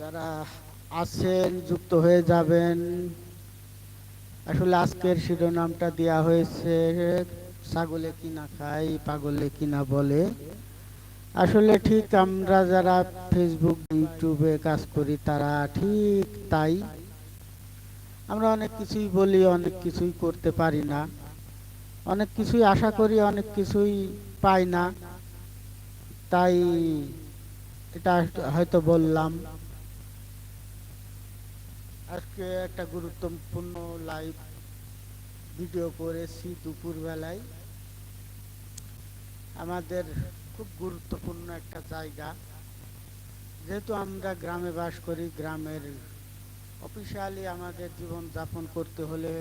যারা আছেন, যুক্ত হয়ে যাবেন, আসলে আজকের শিরোনামটা দেয়া হয়েছে, ছাগলে কিনা খায়, পাগলে কিনা বলে। আসলে ঠিক আমরা যারা ফেসবুক ইউটিউবে কাজ করি, তারা ঠিক তাই। আমরা অনেক কিছুই বলি, অনেক কিছুই করতে পারি না। অনেক কিছুই আশা করি, অনেক কিছুই পাই না। তাই এটা হয়তো বললাম। আজকে একটা গুরুত্বপূর্ণ লাইভ ভিডিও করেছি দুপুর বেলায় আমাদের খুব গুরুত্বপূর্ণ একটা জায়গা। যেহেতু আমরা গ্রামে বাস করি, গ্রামের অফিসিয়ালি আমাদের জীবন যাপন করতে হলে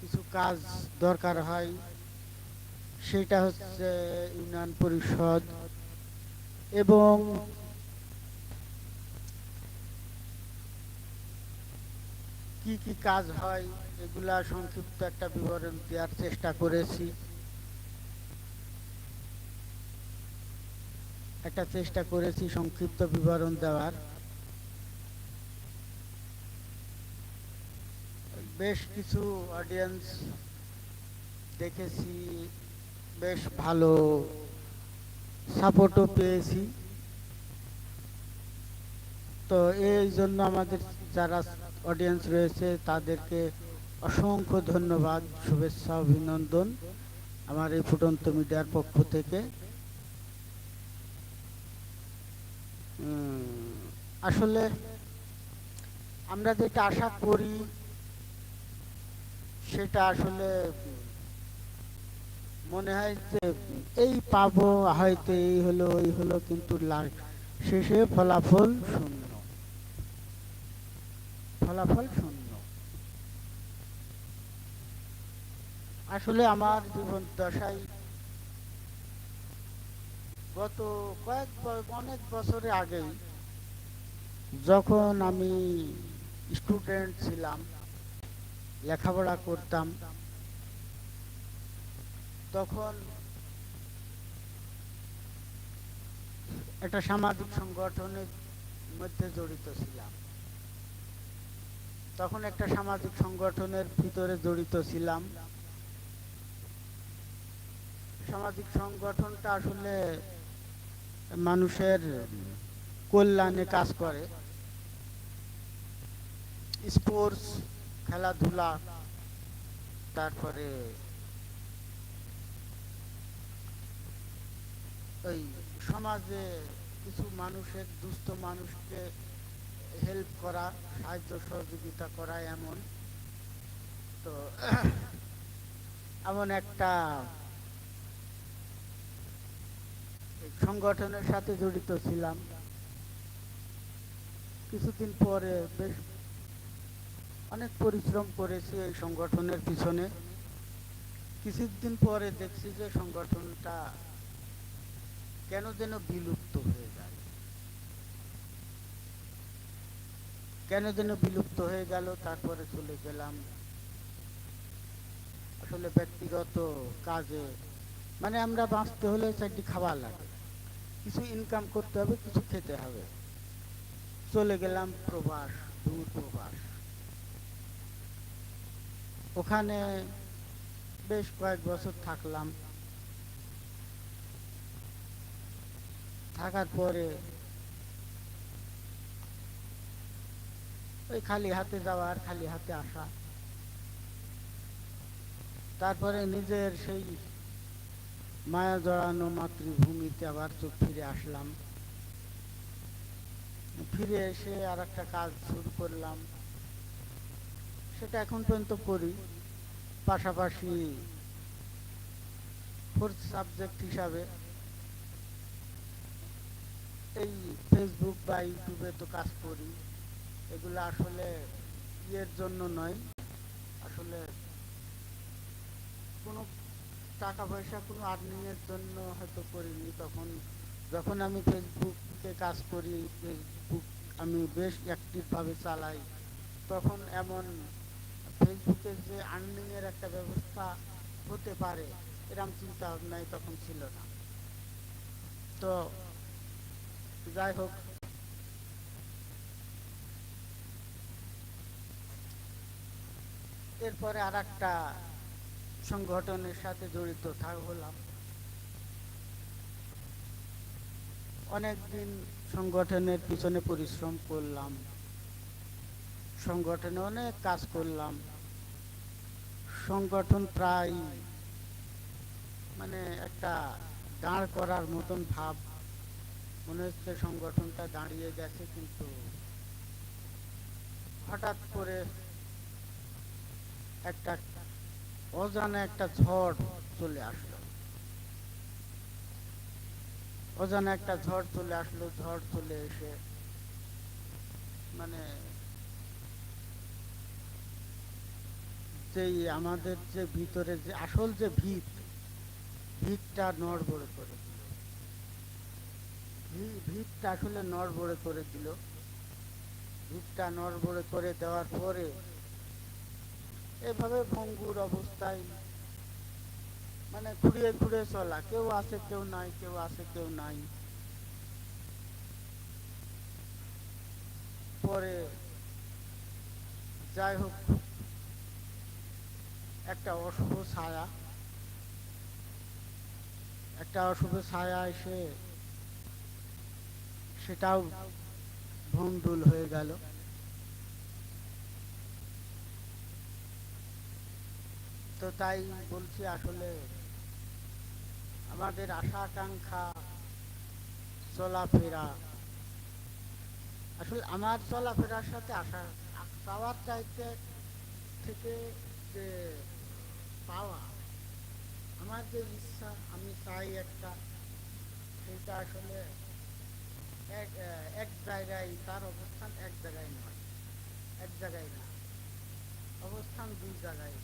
কিছু কাজ দরকার হয়। সেটা হচ্ছে ইউনিয়ন পরিষদ এবং কি কি কাজ হয়, এগুলা সংক্ষিপ্ত একটা বিবরণ দেওয়ার চেষ্টা করেছি। একটা চেষ্টা করেছি সংক্ষিপ্ত বিবরণ দেওয়ার। বেশ কিছু অডিয়েন্স দেখেছি, বেশ ভালো সাপোর্টও পেয়েছি। তো এই জন্য আমাদের যারা অডিয়েন্স রয়েছে, তাদেরকে অসংখ্য ধন্যবাদ, শুভেচ্ছা, অভিনন্দন আমার এই ফুটন্ত মিডিয়ার পক্ষ থেকে। আসলে আমরা যেটা আশা করি, সেটা আসলে মনে হয় যে এই পাবো, হয়তো এই হলো এই হলো, কিন্তু শেষে ফলাফল শূন্য। ফলাফল শূন্য। আসলে আমার জীবন দশায় গত কয়েক অনেক বছরে আগেই যখন আমি স্টুডেন্ট ছিলাম, লেখাপড়া করতাম, তখন একটা সামাজিক সংগঠনের মধ্যে জড়িত ছিলাম। তখন একটা সামাজিক সংগঠনের ভিতরে জড়িত ছিলাম। সামাজিক সংগঠনটা আসলে মানুষের কল্যাণে কাজ করে। স্পোর্টস, খেলাধুলা, তারপরে সমাজে কিছু মানুষের, দুস্থ মানুষকে হেল্প করা, সাহায্য সহযোগিতা করা এমন। তো, এমন একটা সংগঠনের সাথে জড়িত ছিলাম। কিছুদিন পরে বেশ অনেক পরিশ্রম করেছি এই সংগঠনের পিছনে। কিছুদিন পরে দেখছি যে সংগঠনটা কেন যেন বিলুপ্ত হয়ে যায় কেন যেন বিলুপ্ত হয়ে গেল, তারপরে চলে গেলাম। আসলে ব্যক্তিগত কাজে মানে আমরা বাঁচতে হলে চারটি খাবার লাগে। কিছু ইনকাম করতে হবে, কিছু খেতে হবে। চলে গেলাম প্রবাস, দূর প্রবাস। ওখানে বেশ কয়েক বছর থাকলাম। থাকার পরে ওই খালি হাতে যাওয়া আর খালি হাতে আসা। তারপরে নিজের সেই মায়া জড়ানো মাতৃভূমিতে আবার চোখ ফিরে আসলাম। ফিরে এসে আর একটা কাজ শুরু করলাম। সেটা এখন পর্যন্ত করি। পাশাপাশি ফোর্থ সাবজেক্ট হিসাবে এই ফেসবুক বা ইউটিউবে তো কাজ করি। এগুলো আসলে ইয়ের জন্য নয়। আসলে কোনো টাকা পয়সা, কোনো আর্নিংয়ের জন্য হয়তো করিনি। তখন যখন আমি ফেসবুকে কাজ করি ফেসবুক আমি বেশ অ্যাক্টিভভাবে চালাই, তখন এমন ফেসবুকের যে আর্নিংয়ের একটা ব্যবস্থা হতে পারে, এরম চিন্তা ভাবনাই তখন ছিল না। তো যাই হোক এরপরে আর একটা সংগঠনের সাথে জড়িত থাক হলাম। অনেকদিন সংগঠনের পিছনে পরিশ্রম করলাম। সংগঠনে অনেক কাজ করলাম। সংগঠন প্রায় মানে একটা দাঁড় করার মতন ভাব। মনে হচ্ছে সংগঠনটা দাঁড়িয়ে গেছে, কিন্তু হঠাৎ করে একটা অজানা একটা ঝড় চলে আসলো। অজানা একটা ঝড় চলে আসলো, ঝড় চলে এসে মানে যেই আমাদের যে ভিতরে যে আসল যে ভিত, ভিতটা নড়বড়ে করে দিল। ভিতটা আসলে নড়বড়ে করে দিল। ভিতটা নড়বড়ে করে দেওয়ার পরে এভাবে ভঙ্গুর অবস্থায় মানে ঘুরিয়ে ঘুরিয়ে চলা। কেউ আছে, কেউ নাই, কেউ আছে, কেউ নাই। পরে যাই হোক, একটা অশুভ ছায়া। একটা অশুভ ছায়া এসে সেটাও ভণ্ডুল হয়ে গেল। তো তাই বলছি আসলে আমাদের আশা আকাঙ্ক্ষা চলাফেরা। আসলে আমার চলাফেরার সাথে আশা চাওয়ার চাইতে থেকে যে পাওয়া, আমার যে ইচ্ছা, আমি চাই একটা। সেটা আসলে এক এক জায়গায় তার অবস্থান এক জায়গায় নয়, এক জায়গায় না, অবস্থান দুই জায়গায়।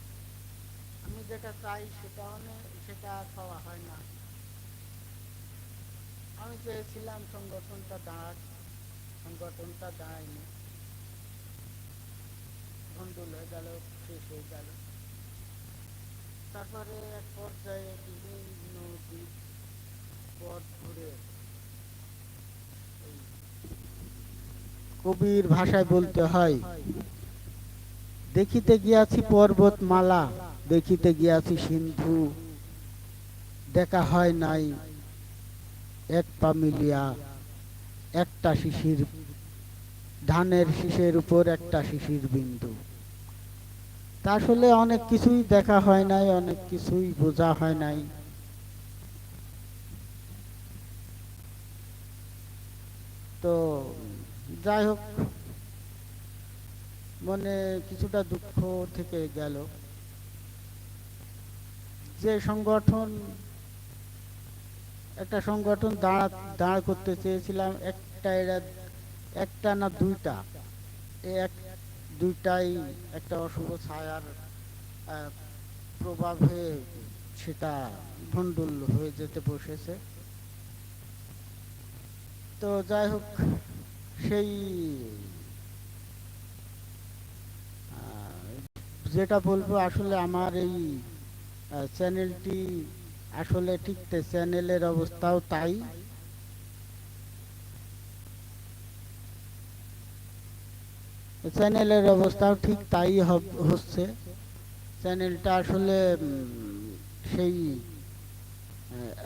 আমি যেটা চাই সেটা মানে সেটা পাওয়া হয় না। আমি চেয়েছিলাম সংগঠনটা দাঁড়াক, সংগঠনটা দাঁড়ায়নি। ভণ্ডুল হয়ে গেল, শেষ হয়ে গেল। তারপরে এক পর্যায়ে বিভিন্ন দিক, পথ ঘুরে কবির ভাষায় বলতে হয় দেখিতে গিয়াছি পর্বতমালা, দেখিতে গিয়াছি সিন্ধু। দেখা হয় নাই এক পা মিলিয়া একটা শিশির, ধানের শীষের উপর একটা শিশির বিন্দু। তা আসলে অনেক কিছুই দেখা হয় নাই, অনেক কিছুই বোঝা হয় নাই। তো যাই হোক মনে কিছুটা দুঃখ থেকে গেল। যে সংগঠন, একটা সংগঠন দাঁড়া, দাঁড় করতে চেয়েছিলাম, একটা এরা, একটা না দুইটা। এক, দুইটাই একটা অশুভ ছায়ার প্রভাবে সেটা ভণ্ডুল হয়ে যেতে বসেছে। তো যাই হোক, সেই যেটা বলব, আসলে আমার এই চ্যানেলটি আসলে ঠিক চ্যানেলের অবস্থাও তাই। চ্যানেলের অবস্থাও ঠিক তাই হচ্ছে। চ্যানেলটা আসলে সেই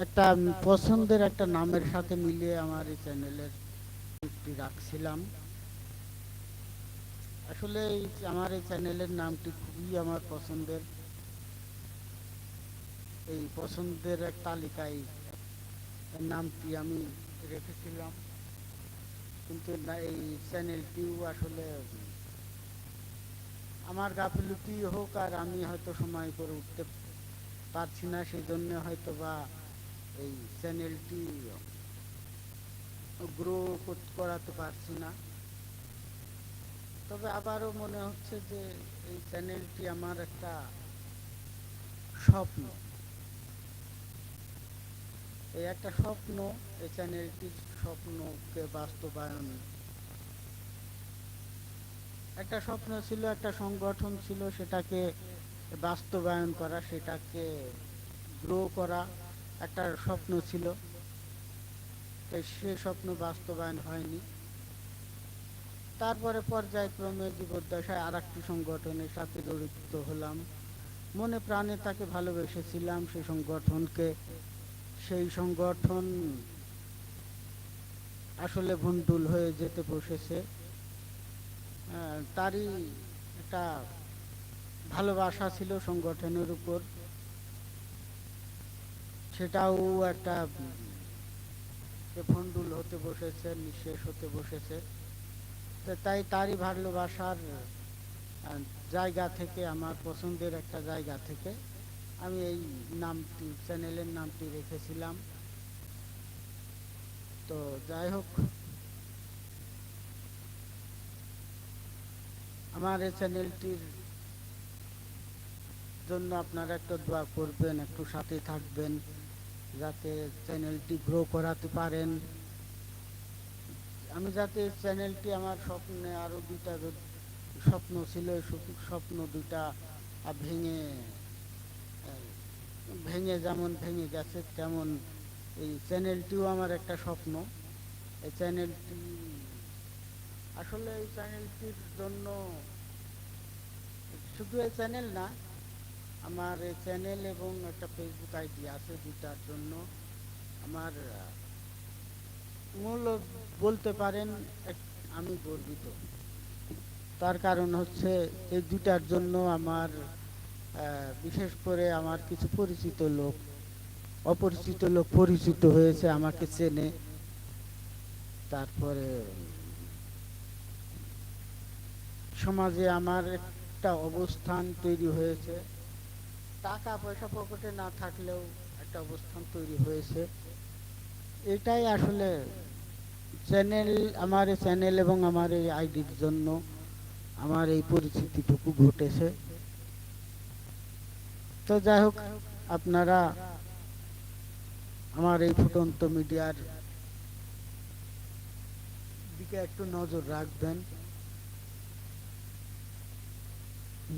একটা পছন্দের একটা নামের সাথে মিলিয়ে আমার এই চ্যানেলের রাখছিলাম। আসলে এই আমার এই চ্যানেলের নামটি খুবই আমার পছন্দের। এই পছন্দের এক তালিকায় নামটি আমি রেখেছিলাম। কিন্তু এই চ্যানেলটিও আসলে আমার গাফিলতি হোক আর আমি হয়তো সময় করে উঠতে পারছি না সেই জন্য হয়তো বা এই চ্যানেলটি গ্রো করাতে পারছি না। তবে আবারও মনে হচ্ছে যে এই চ্যানেলটি আমার একটা স্বপ্ন। এই একটা স্বপ্ন, এই চ্যানেলটির স্বপ্নকে বাস্তবায়ন। একটা স্বপ্ন ছিল, একটা সংগঠন ছিল, সেটাকে বাস্তবায়ন করা, সেটাকে গ্রো করা একটা স্বপ্ন ছিল। সে স্বপ্ন বাস্তবায়ন হয়নি। তারপরে পর্যায়ক্রমে জীবদ্দশায় আর একটি সংগঠনের সাথে জড়িত হলাম। মনে প্রাণে তাকে ভালোবেসেছিলাম সেই সংগঠনকে। সেই সংগঠন আসলে ভণ্ডুল হয়ে যেতে বসেছে। তারই একটা ভালোবাসা ছিল সংগঠনের উপর। সেটাও একটা ভণ্ডুল হতে বসেছে, নিঃশেষ হতে বসেছে। তো তাই তারই ভালোবাসার জায়গা থেকে, আমার পছন্দের একটা জায়গা থেকে আমি এই নামটি, চ্যানেলের নামটি রেখেছিলাম। তো যাই হোক, আমার এই চ্যানেলটির জন্য আপনারা একটু দোয়া করবেন, একটু সাথে থাকবেন, যাতে চ্যানেলটি গ্রো করাতে পারেন। আমি যাতে চ্যানেলটি আমার স্বপ্নে আরও দুইটা স্বপ্ন ছিল স্বপ্ন দুইটা ভেঙে ভেঙে যেমন ভেঙে গেছে, তেমন এই চ্যানেলটিও আমার একটা স্বপ্ন। এই চ্যানেলটি, আসলে এই চ্যানেলটির জন্য শুধু এই চ্যানেল না, আমার এই চ্যানেল এবং একটা ফেসবুক আইডি আছে দুটার জন্য। আমার মূল বলতে পারেন আমি গর্বিত। তার কারণ হচ্ছে এই দুটার জন্য আমার বিশেষ করে আমার কিছু পরিচিত লোক, অপরিচিত লোক পরিচিত হয়েছে আমাকে চেনে। তারপরে সমাজে আমার একটা অবস্থান তৈরি হয়েছে। টাকা পয়সা পকেটে না থাকলেও একটা অবস্থান তৈরি হয়েছে। এটাই আসলে চ্যানেল আমার চ্যানেল এবং আমার এই আইডির জন্য আমার এই পরিচিতিটুকু ঘটেছে। তো যাই হোক, আপনারা আমার এই ফুটন্ত মিডিয়ার দিকে একটু নজর রাখবেন।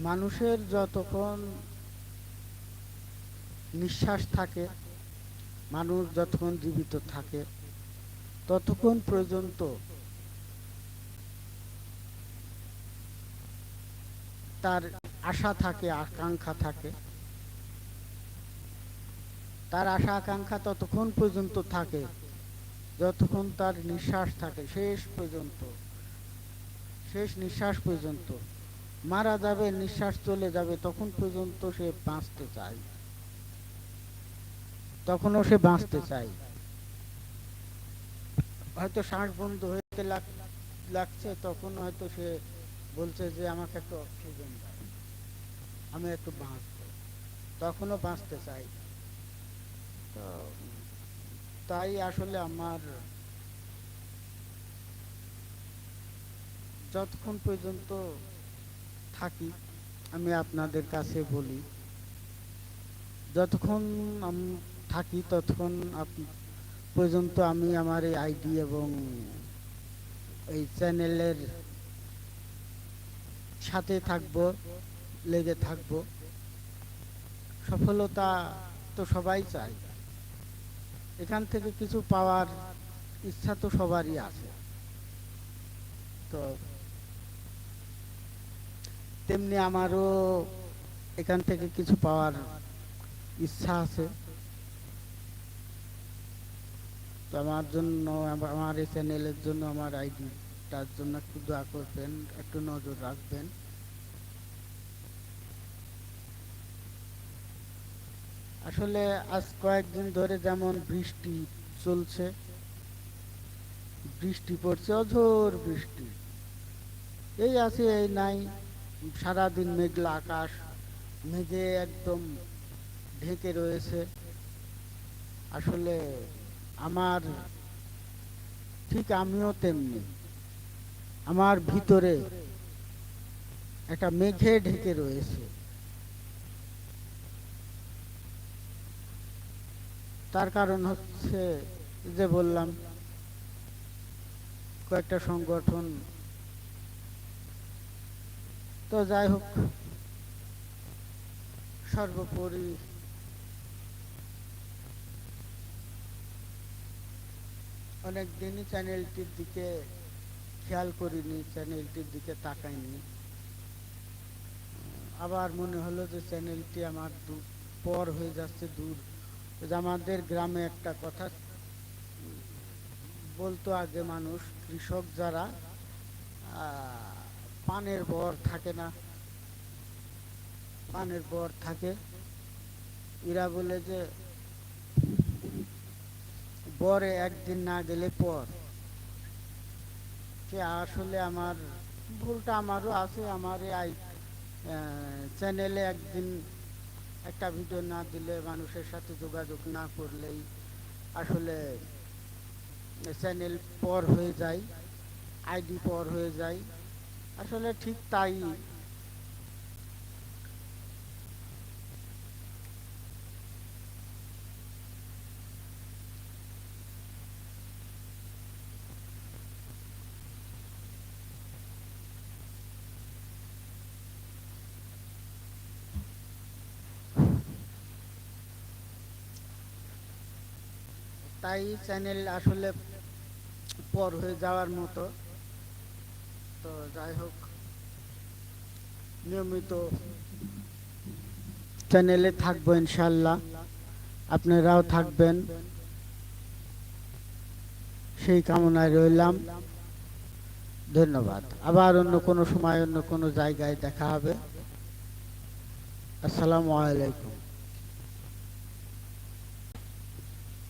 মানুষের যতক্ষণ নিঃশ্বাস থাকে, মানুষ যতক্ষণ জীবিত থাকে ততক্ষণ পর্যন্ত তার আশা থাকে, আকাঙ্ক্ষা থাকে। তার আশা, আকাঙ্ক্ষা ততক্ষণ পর্যন্ত থাকে, যতক্ষণ তার নিঃশ্বাস থাকে, শেষ পর্যন্ত। শেষ নিঃশ্বাস পর্যন্ত। মারা যাবে, নিঃশ্বাস চলে যাবে, তখন পর্যন্ত সে বাঁচতে চায়। তখনও সে বাঁচতে চায়। হয়তো শ্বাস বন্ধ হতে লাগছে, তখন হয়তো সে বলছে যে আমাকে একটু অক্সিজেন আমি একটু বাঁচব। তখনও বাঁচতে চাই। তো তাই আসলে আমার যতক্ষণ পর্যন্ত থাকি, আমি আপনাদের কাছে বলি, যতক্ষণ আম- থাকি, ততক্ষণ আপ- পর্যন্ত আমি আমার এই আইডি এবং এই চ্যানেলের সাথে থাকব, লেগে থাকব। সফলতা তো সবাই চায়। এখান থেকে কিছু পাওয়ার ইচ্ছা তো সবারই আছে। তো তেমনি আমারও এখান থেকে কিছু পাওয়ার ইচ্ছা আছে। আমার জন্য, আমার এই চ্যানেলের জন্য, আমার আইডিটার জন্য একটু দোয়া করবেন, একটু নজর রাখবেন। আসলে আজ কয়েকদিন ধরে যেমন বৃষ্টি চলছে, বৃষ্টি পড়ছে, অঝোর বৃষ্টি। এই আছে, এই নাই, সারাদিন মেঘলা আকাশ, মেঘে একদম ঢেকে রয়েছে। আসলে আমার ঠিক আমিও তেমনি। আমার ভিতরে একটা মেঘে ঢেকে রয়েছে। তার কারণ হচ্ছে যে বললাম, কয়েকটা সংগঠন। তো যাই হোক, সর্বোপরি অনেক দিনই চ্যানেলটির দিকে খেয়াল করিনি, চ্যানেলটির দিকে তাকাইনি। আবার মনে হলো যে চ্যানেলটি আমার পর হয়ে যাচ্ছে দূর। আমাদের গ্রামে একটা কথা, বলতো আগে মানুষ, কৃষক যারা পানের বর থাকে না, পানের বর থাকে, এরা বলে যে বরে একদিন না গেলে পর। যে আসলে আমার ভুলটা আমারও আছে, আমার এই চ্যানেলে একদিন একটা ভিডিও না দিলে, মানুষের সাথে যোগাযোগ না করলেই আসলে চ্যানেল পর হয়ে যায় আইডি পর হয়ে যায়। আসলে ঠিক তাই তাই চ্যানেল আসলে পর হয়ে যাওয়ার মতো। তো যাই হোক, নিয়মিত চ্যানেলে থাকব ইনশাল্লাহ আপনারাও থাকবেন। সেই কামনায় রইলাম। ধন্যবাদ। আবার অন্য কোনো সময়, অন্য কোনো জায়গায় দেখা হবে। আসসালামু আলাইকুম।